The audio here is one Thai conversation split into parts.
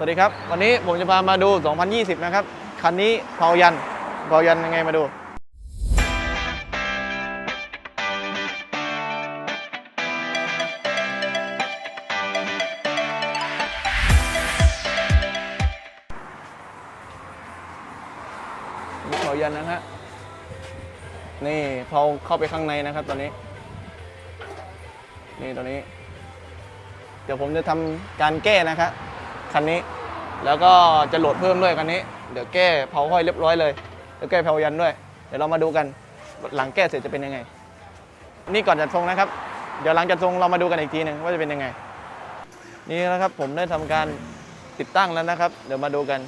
สวัสดีครับ วันนี้ผมจะพามาดู 2020 นะครับ คันนี้เผายันเผายันยังไงมาดู เผายันนะฮะ นี่เผาเข้าไปข้างในนะครับตอนนี้ นี่ตัวนี้ เดี๋ยวผมจะทำการแก้นะครับ คันนี้ แล้วก็จะโหลดเพิ่มด้วยคันนี้ เดี๋ยวแก้เผาห้อยเรียบร้อยเลยเดี๋ยวแก้เผายันด้วย เดี๋ยวเรามาดูกันหลังแก้เสร็จจะเป็นยังไง นี่ก่อนจัดทรงนะครับ เดี๋ยวหลังจัดทรงเรามาดูกันอีกทีหนึ่งว่าจะเป็นยังไง นี่นะครับผมได้ทำการติดตั้งแล้วนะครับ เดี๋ยวมาดูกัน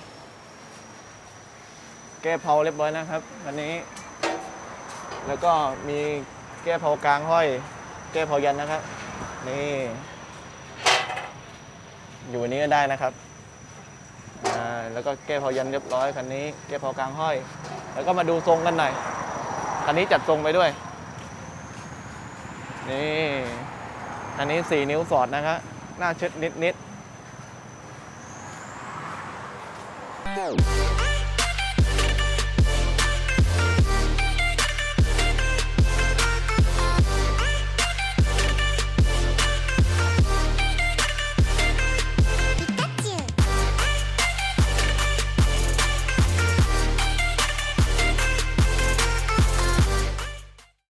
แก้เผาเรียบร้อยนะครับคันนี้ แล้วก็มีแก้เผากลางห้อย แก้เผายันนะครับ นี่ อยู่นี้ก็ได้นะครับแล้วก็แก้พอยันเรียบร้อยคันนี้แก้พอกลางห้อย แล้วก็มาดูทรงกันหน่อยคันนี้จัดทรงไปด้วย นี่คันนี้ 4 นิ้วสอดนะครับหน้าเชิดนิดๆ